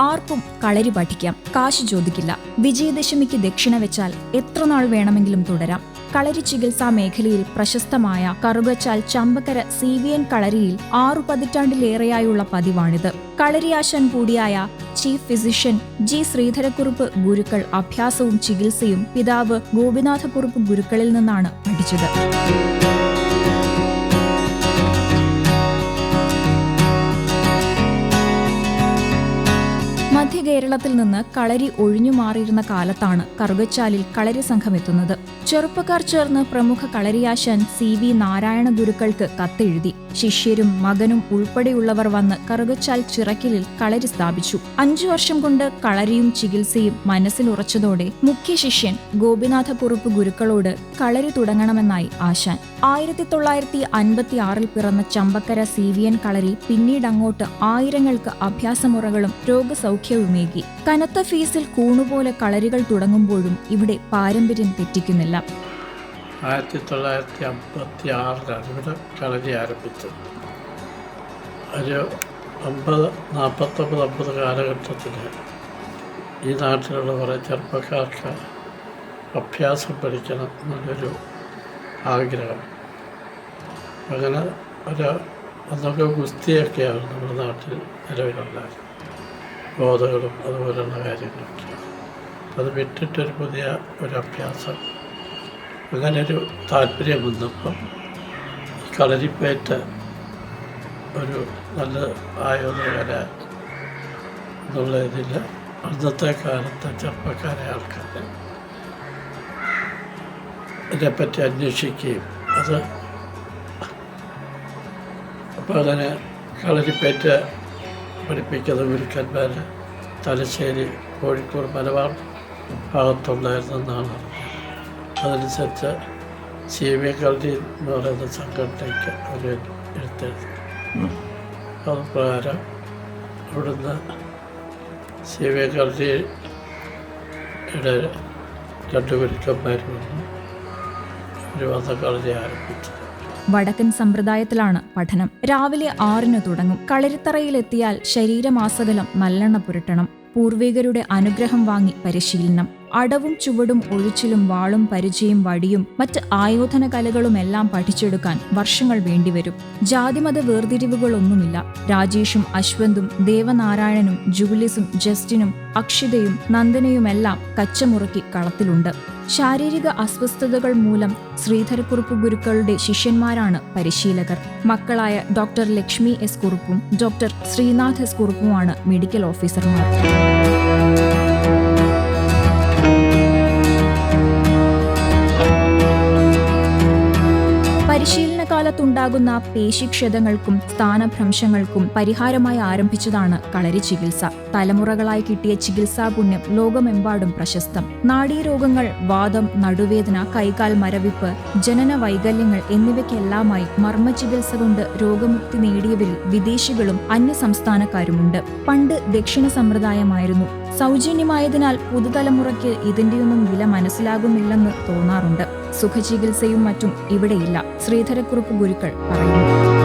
ആർക്കും കളരി പഠിക്കാം. കാശ് ചോദിക്കില്ല. വിജയദശമിക്ക് ദക്ഷിണ വെച്ചാൽ എത്ര നാൾ വേണമെങ്കിലും തുടരാം. കളരി ചികിത്സാ മേഖലയിൽ പ്രശസ്തമായ Karukachal Champakkara C V N കളരിയിൽ ആറു പതിറ്റാണ്ടിലേറെയായുള്ള പതിവാണിത്. കളരിയാശാൻ കൂടിയായ chief physician G Sreedharakurup Gurukkal അഭ്യാസവും ചികിത്സയും പിതാവ് ഗോപിനാഥക്കുറുപ്പ് ഗുരുക്കളിൽ നിന്നാണ് പഠിച്ചത്. മധ്യ കേരളത്തിൽ നിന്ന് കളരി ഒഴിഞ്ഞു മാറിയിരുന്ന കാലത്താണ് കറുകച്ചാലിൽ കളരി സംഘം എത്തുന്നത് ചെറുപ്പക്കാർ ചേർന്ന് പ്രമുഖ കളരിയാശൻ സി വി നാരായണ ഗുരുക്കൾക്ക് കത്തെഴുതി. ശിഷ്യരും മകനും ഉൾപ്പെടെയുള്ളവർ വന്ന് കറുകച്ചാൽ ചിറക്കിലിൽ കളരി സ്ഥാപിച്ചു. അഞ്ചു വർഷം കൊണ്ട് കളരിയും ചികിത്സയും മനസ്സിലുറച്ചതോടെ മുഖ്യ ശിഷ്യൻ ഗോപിനാഥ കുറുപ്പ് ഗുരുക്കളോട് കളരി തുടങ്ങണമെന്നായി ആശാൻ. ആയിരത്തി തൊള്ളായിരത്തി അൻപത്തി ആറിൽ പിറന്ന Champakkara C V N Kalari പിന്നീട് അങ്ങോട്ട് ആയിരങ്ങൾക്ക് അഭ്യാസമുറകളും രോഗസൗഖ്യവുമേകി കനത്ത ഫീസിൽ കൂണുപോലെ കളരികൾ തുടങ്ങുമ്പോഴും ഇവിടെ പാരമ്പര്യം തെറ്റിക്കുന്നില്ല. ആയിരത്തി തൊള്ളായിരത്തി അമ്പത്തി ആറിലാണ് ഇവിടെ കളരി ആരംഭിച്ചത് ഒരു അമ്പത് നാൽപ്പത്തൊമ്പത് അമ്പത് കാലഘട്ടത്തിൽ ഈ നാട്ടിലുള്ള കുറേ ചെറുപ്പക്കാർക്ക് അഭ്യാസം പഠിക്കണം എന്നുള്ളൊരു ആഗ്രഹം. അങ്ങനെ ഒരു അന്നൊക്കെ ഗുസ്തിയൊക്കെയാണ് നമ്മുടെ നാട്ടിൽ നിലവിലുണ്ടായിരുന്നത്. ബോധകളും അതുപോലെയുള്ള കാര്യങ്ങളും. അത് വിട്ടിട്ടൊരു പുതിയ ഒരു അഭ്യാസം അങ്ങനെ ഒരു താല്പര്യം വന്നപ്പം കളരിപ്പേറ്റ ഒരു നല്ല ആയോധകര എന്നുള്ള ഇതിൽ അന്നത്തെ കാലത്തെ ചെറുപ്പക്കാരെ ആൾക്കാർ ഇതിനെപ്പറ്റി അന്വേഷിക്കുകയും അത് അപ്പോൾ അങ്ങനെ കളരിപ്പയറ്റ് പഠിപ്പിക്കുന്ന ഗുരുക്കന്മാർ തലശ്ശേരി കോഴിക്കോട് മലബാർ ഭാഗത്തുണ്ടായിരുന്നെന്നാണ് അതനുസരിച്ച് സി വി കൽഡി എന്ന് പറയുന്ന സംഘടനയ്ക്ക് അവർ എടുത്തെഴുതി അത് പ്രകാരം അവിടുന്ന് സി വി കൽഡിയുടെ രണ്ട് ഗുരുക്കന്മാർ വന്നു. ഒരു വന്ന കളരി ആരംഭിച്ചു. വടക്കൻ സമ്പ്രദായത്തിലാണ് പഠനം. രാവിലെ ആറിന് തുടങ്ങും. കളരിത്തറയിലെത്തിയാൽ ശരീരമാസകലം നല്ലെണ്ണ പുരട്ടണം. പൂർവികരുടെ അനുഗ്രഹം വാങ്ങി പരിശീലനം. അടവും ചുവടും ഒഴിച്ചിലും വാളും പരിചയം വടിയും മറ്റ് ആയോധന കലകളുമെല്ലാം പഠിച്ചെടുക്കാൻ വർഷങ്ങൾ വേണ്ടിവരും. ജാതിമത വേർതിരിവുകളൊന്നുമില്ല. രാജേഷും അശ്വന്തും ദേവനാരായണനും ജൂലിസും ജസ്റ്റിനും അക്ഷിതയും നന്ദനയുമെല്ലാം കച്ചമുറുക്കി കളത്തിലുണ്ട്. ശാരീരിക അസ്വസ്ഥതകൾ മൂലം ശ്രീധരക്കുറുപ്പ് ഗുരുക്കളുടെ ശിഷ്യന്മാരാണ് പരിശീലകർ. മക്കളായ ഡോക്ടർ ലക്ഷ്മി എസ് കുറുപ്പും ഡോക്ടർ ശ്രീനാഥ് എസ് കുറുപ്പുമാണ് മെഡിക്കൽ ഓഫീസർമാർ. പരിശീലന കാലത്തുണ്ടാകുന്ന പേശിക്ഷതങ്ങൾക്കും സ്ഥാനഭ്രംശങ്ങൾക്കും പരിഹാരമായി ആരംഭിച്ചതാണ് കളരി ചികിത്സ. തലമുറകളായി കിട്ടിയ ചികിത്സാ പുണ്യം ലോകമെമ്പാടും പ്രശസ്തം. നാഡീരോഗങ്ങൾ വാദം നടുവേദന കൈകാൽ മരവിപ്പ് ജനന വൈകല്യങ്ങൾ എന്നിവയ്ക്കെല്ലാമായി മർമ്മ ചികിത്സ കൊണ്ട് രോഗമുക്തി നേടിയവരിൽ വിദേശികളും അന്യസംസ്ഥാനക്കാരുമുണ്ട്. പണ്ട് ദക്ഷിണ സമ്പ്രദായമായിരുന്നു. സൗജന്യമായതിനാൽ പുതുതലമുറയ്ക്ക് ഇതിന്റെയൊന്നും വില മനസ്സിലാകുന്നില്ലെന്ന് തോന്നാറുണ്ട്. സുഖചികിത്സയും മറ്റും ഇവിടെയില്ല. ശ്രീധരക്കുറുപ്പ് ഗുരുക്കൾ പറയുന്നു.